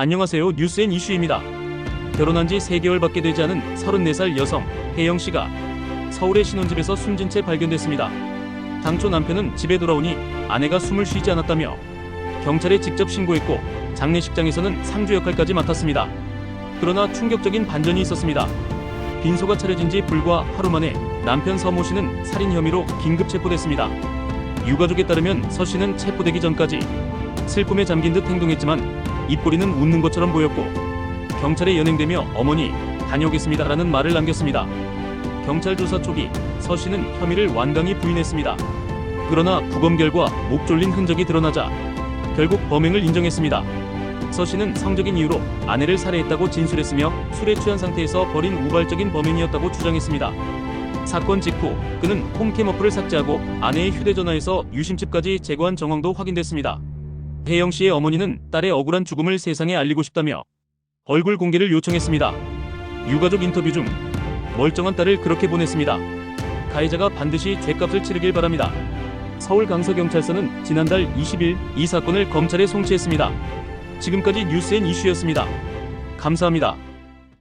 안녕하세요. 뉴스앤 이슈입니다. 결혼한 지 3개월밖에 되지 않은 34살 여성 혜영 씨가 서울의 신혼집에서 숨진 채 발견됐습니다. 당초 남편은 집에 돌아오니 아내가 숨을 쉬지 않았다며 경찰에 직접 신고했고 장례식장에서는 상주 역할까지 맡았습니다. 그러나 충격적인 반전이 있었습니다. 빈소가 차려진 지 불과 하루 만에 남편 서모 씨는 살인 혐의로 긴급 체포됐습니다. 유가족에 따르면 서 씨는 체포되기 전까지 슬픔에 잠긴 듯 행동했지만 입꼬리는 웃는 것처럼 보였고 경찰에 연행되며 어머니 다녀오겠습니다라는 말을 남겼습니다. 경찰 조사 초기 서 씨는 혐의를 완강히 부인했습니다. 그러나 부검 결과 목 졸린 흔적이 드러나자 결국 범행을 인정했습니다. 서 씨는 성적인 이유로 아내를 살해했다고 진술했으며 술에 취한 상태에서 벌인 우발적인 범행이었다고 주장했습니다. 사건 직후 그는 홈캠 어플을 삭제하고 아내의 휴대전화에서 유심칩까지 제거한 정황도 확인됐습니다. 혜영 씨의 어머니는 딸의 억울한 죽음을 세상에 알리고 싶다며 얼굴 공개를 요청했습니다. 유가족 인터뷰 중 멀쩡한 딸을 그렇게 보냈습니다. 가해자가 반드시 죄값을 치르길 바랍니다. 서울 강서경찰서는 지난달 20일 이 사건을 검찰에 송치했습니다. 지금까지 뉴스앤 이슈였습니다. 감사합니다.